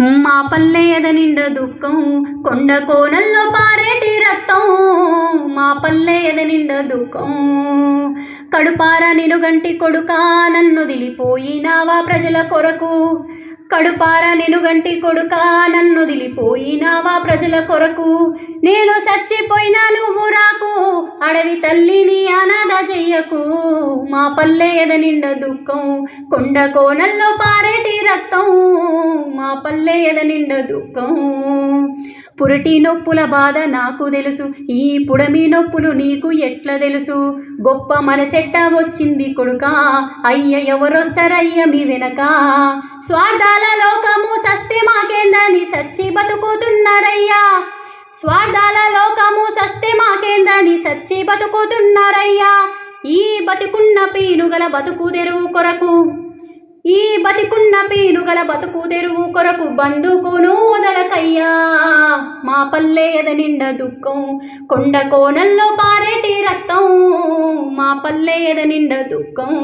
మా పల్లెద ఎద నిండ దుఃఖం కొండ కోనల్లో పారేటి రక్తం. మా పల్లెద ఎద నిండ దుఃఖం కడుపార నిలుగంటి కొడుక నన్ను దిలిపోయినావా ప్రజల కొరకు. కడుపార నిలుగంటి కొడుక నన్ను దిలిపోయినావా ప్రజల కొరకు. నేను చచ్చిపోయినా నువ్వు రాకు అడవి తల్లిని అనాథ చెయ్యకు మా పల్లె ఎద నిండ దుఃఖం కొండ కోనల్లో పారేటి రక్తం. పల్లె ఎద నిండ దుఃఖం? పురటి నొప్పుల బాధ నాకు తెలుసు ఈ పుడమి నొప్పులు నీకు ఎట్లా తెలుసు? గొప్ప మనసెట్ట వచ్చింది కొడుక అయ్య ఎవరొస్తారయ్య మీ వెనక? స్వార్థాల లోకము సస్తే మాకేందని సచ్చి బతుకుతున్నారయ్యా. స్వార్థాల లోకము సస్తే మాకేందని సచ్చి బతుకుతున్నారయ్యా. ఈ బతుకున్న పీనుగల బతుకు తెరువు కొరకు ఈ బతికున్న పీనుగల బతుకు తెరువు కొరకు బందుకును వదలకయ్యా. మా పల్లె ఎద నిండ దుఃఖం కొండ కోణల్లో పారేటి రక్తం. మా పల్లె ఎద నిండ దుఃఖం.